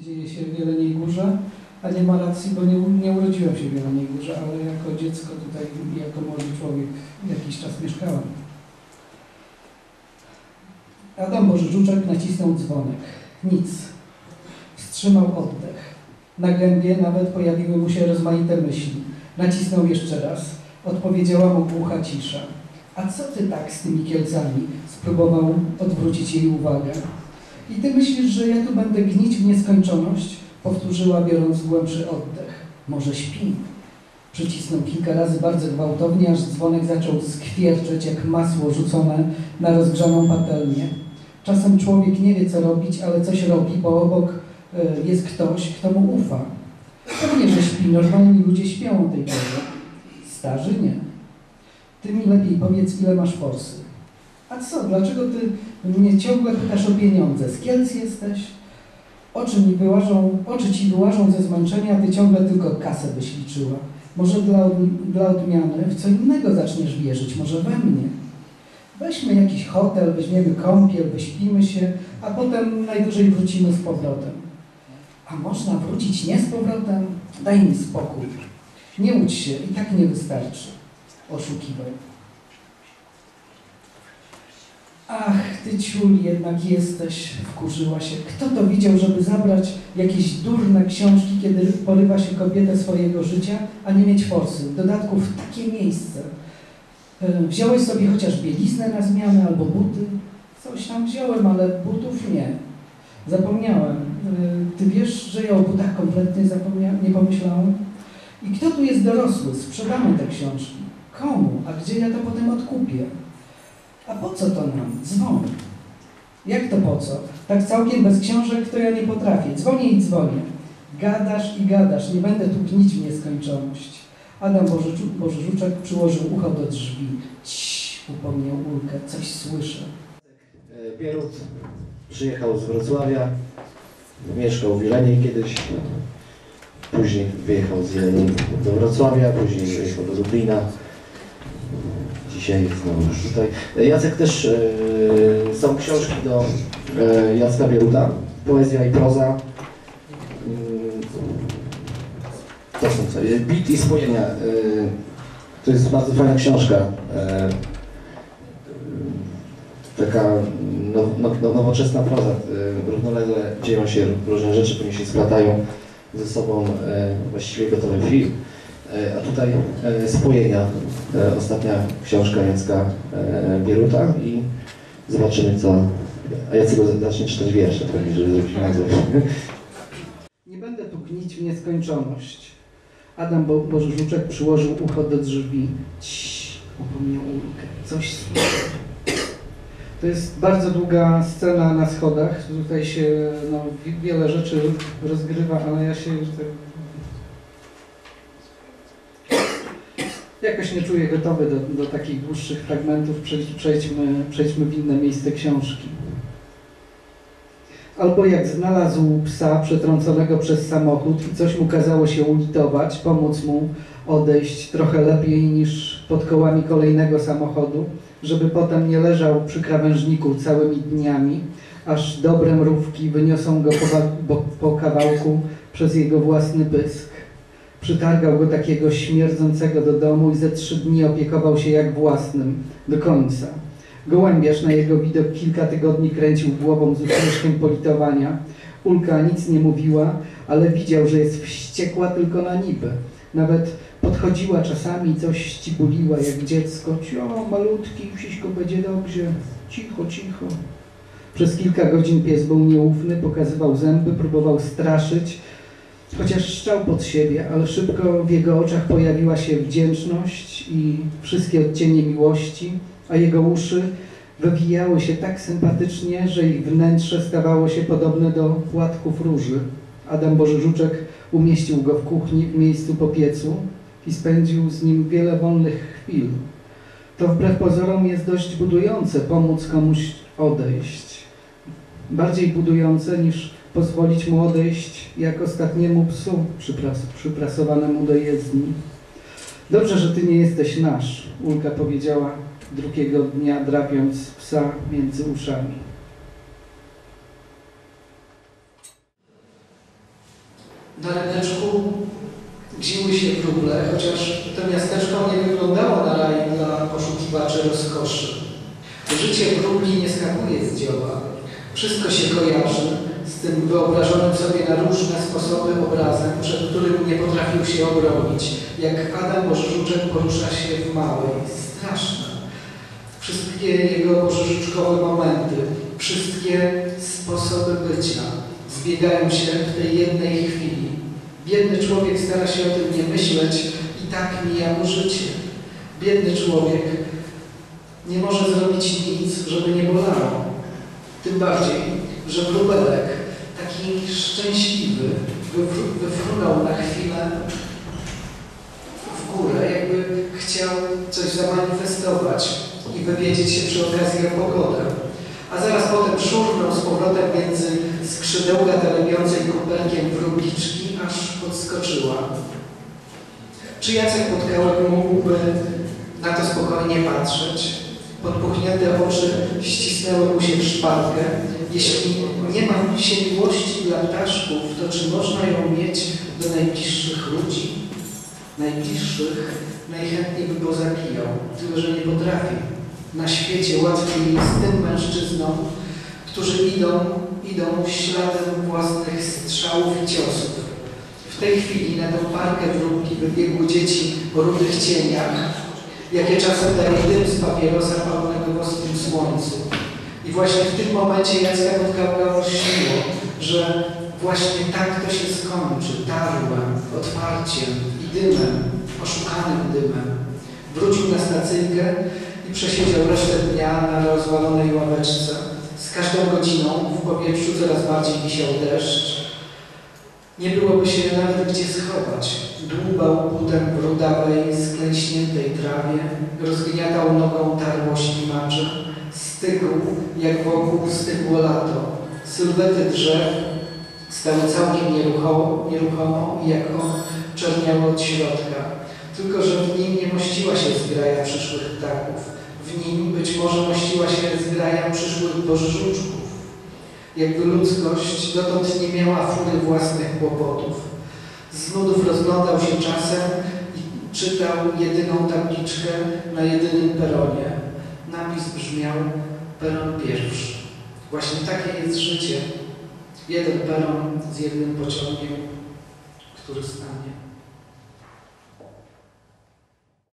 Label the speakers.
Speaker 1: dzieje się w Jeleniej Górze, a nie ma racji, bo nie, nie urodziłem się w Jeleniej Górze, ale jako dziecko tutaj, jako młody człowiek jakiś czas mieszkałem. Adam Bożyczuczek nacisnął dzwonek. Nic. Wstrzymał oddech. Na gębie nawet pojawiły mu się rozmaite myśli. Nacisnął jeszcze raz. Odpowiedziała mu głucha cisza. A co ty tak z tymi Kielcami? Spróbował odwrócić jej uwagę. I ty myślisz, że ja tu będę gnić w nieskończoność? Powtórzyła, biorąc głębszy oddech. Może śpi? Przycisnął kilka razy bardzo gwałtownie, aż dzwonek zaczął skwierczeć jak masło rzucone na rozgrzaną patelnię. Czasem człowiek nie wie, co robić, ale coś robi, bo obok y, jest ktoś, kto mu ufa. Pewnie, że śpi. Normalni ludzie śpią o tej porze. Starzy nie. Ty mi lepiej powiedz, ile masz forsy. A co, dlaczego ty mnie ciągle pytasz o pieniądze? Z Kielc jesteś? Oczy, mi wyłażą, oczy ci wyłażą ze zmęczenia, ty ciągle tylko kasę byś liczyła. Może dla, dla odmiany w co innego zaczniesz wierzyć, może we mnie. Weźmy jakiś hotel, weźmiemy kąpiel, wyśpimy się, a potem najwyżej wrócimy z powrotem. A można wrócić nie z powrotem? Daj mi spokój. Nie łudź się, i tak nie wystarczy. Oszukiwał. Ach, ty ciul jednak jesteś, wkurzyła się. Kto to widział, żeby zabrać jakieś durne książki, kiedy porywa się kobietę swojego życia, a nie mieć forsy? W dodatku w takie miejsce. E, Wziąłeś sobie chociaż bieliznę na zmianę albo buty? Coś tam wziąłem, ale butów nie. Zapomniałem. E, Ty wiesz, że ja o butach kompletnie nie pomyślałem? I kto tu jest dorosły? Sprzedamy te książki. Komu? A gdzie ja to potem odkupię? A po co to nam? Dzwoń. Jak to po co? Tak całkiem bez książek to ja nie potrafię. Dzwonię i dzwonię. Gadasz i gadasz. Nie będę tu gnić w nieskończoność. Adam Bożyczu, przyłożył ucho do drzwi. Cii, upomniał Ulkę. Coś słyszę.
Speaker 2: E, Bierut przyjechał z Wrocławia, mieszkał w Jeleniej kiedyś, później wyjechał z Jeleni do Wrocławia, później wyjechał do Lublina, dzisiaj znowu tutaj. E, Jacek też, e, są książki do e, Jacka Bieruta, poezja i proza. Mm, To są co, e, Bit i spojenia, to jest bardzo fajna książka. Taka no, no, no, nowoczesna proza. Równolegle dzieją się różne rzeczy, które się splatają ze sobą właściwie gotowy film. E, A tutaj e, spojenia, e, ostatnia książka Jacka e, Bieruta i zobaczymy co. A Jacek zacznie czytać wiersze, pewnie, żeby zrobić nazwę.
Speaker 1: Nie będę tu gnić w nieskończoność. Adam Bo przyłożył ucho do drzwi. Cii, upomniał Ulkę. Coś. To jest bardzo długa scena na schodach. Tutaj się no, wi- wiele rzeczy rozgrywa, ale ja się jakoś nie czuję gotowy do, do takich dłuższych fragmentów. Przejdź, przejdźmy, przejdźmy w inne miejsce książki. Albo jak znalazł psa przetrąconego przez samochód i coś mu kazało się ulitować, pomóc mu odejść trochę lepiej niż pod kołami kolejnego samochodu, żeby potem nie leżał przy krawężniku całymi dniami, aż dobre mrówki wyniosą go po, po kawałku przez jego własny pysk. Przytargał go takiego śmierdzącego do domu i ze trzy dni opiekował się jak własnym, do końca. Gołębiarz na jego widok kilka tygodni kręcił głową z uśmieszkiem politowania. Ulka nic nie mówiła, ale widział, że jest wściekła tylko na niby. Nawet podchodziła czasami i coś ścibuliła jak dziecko. Cio, malutki, wszystko będzie dobrze. Cicho, cicho. Przez kilka godzin pies był nieufny, pokazywał zęby, próbował straszyć, chociaż szczał pod siebie, ale szybko w jego oczach pojawiła się wdzięczność i wszystkie odcienie miłości, a jego uszy wywijały się tak sympatycznie, że ich wnętrze stawało się podobne do płatków róży. Adam Bożyczuczek umieścił go w kuchni w miejscu po piecu i spędził z nim wiele wolnych chwil. To wbrew pozorom jest dość budujące pomóc komuś odejść. Bardziej budujące niż pozwolić mu odejść jak ostatniemu psu przypras przyprasowanemu do jezdni. Dobrze, że ty nie jesteś nasz, Ulka powiedziała drugiego dnia, drapiąc psa między uszami. Na ryneczku gziły się wróble, chociaż to miasteczko nie wyglądało na raj dla poszukiwaczy rozkoszy. Życie wróbli nie skakuje z dzioła. Wszystko się kojarzy z tym wyobrażonym sobie na różne sposoby obrazem, przed którym nie potrafił się obronić. Jak Adam Bożyczek porusza się w małej, straszne. Wszystkie jego bożyczkowe momenty, wszystkie sposoby bycia zbiegają się w tej jednej chwili. Biedny człowiek stara się o tym nie myśleć i tak mija mu życie. Biedny człowiek nie może zrobić nic, żeby nie bolało. Tym bardziej, że wróbelek, taki szczęśliwy, wyfru- wyfrunął na chwilę w górę, jakby chciał coś zamanifestować i wywiedzieć się przy okazji o pogodę. A zaraz potem szurnął z powrotem między skrzydełka telepiącej kuperkiem wróbliczki, aż podskoczyła. Czy Jacek Podkałek mógłby na to spokojnie patrzeć? Podpuchnięte oczy ścisnęły mu się w szparkę. Jeśli nie ma się miłości dla ptaszków, to czy można ją mieć do najbliższych ludzi? Najbliższych najchętniej by pozabijał, tylko że nie potrafi. Na świecie łatwiej jest tym mężczyznom, którzy idą, idą śladem własnych strzałów i ciosów. W tej chwili na tą parkę wróbki wybiegły dzieci o rudych cieniach, jakie czasem daje dym z papierosa palonego w ostrym słońcu. I właśnie w tym momencie Jacka Podkałka olśniło, że właśnie tak to się skończy, tarłem, otwarciem i dymem, oszukanym dymem. Wrócił na stacyjkę i przesiedział resztę dnia na rozwalonej ławeczce. Z każdą godziną w powietrzu coraz bardziej wisiał deszcz. Nie byłoby się nawet gdzie schować. Dłubał butem w rudawej, sklęśniętej trawie, rozgniatał nogą tarło ślimacze, stygł jak wokół stygło lato. Sylwety drzew stały całkiem nieruchomo, nieruchomo i jak on czerniały od środka. Tylko, że w nim nie mościła się zgraja przyszłych ptaków. W nim być może mościła się zgraja przyszłych bożyczków. Jakby ludzkość dotąd nie miała fury własnych kłopotów. Z nudów rozglądał się czasem i czytał jedyną tabliczkę na jedynym peronie. Napis brzmiał peron pierwszy. Właśnie takie jest życie. Jeden peron z jednym pociągiem, który stanie.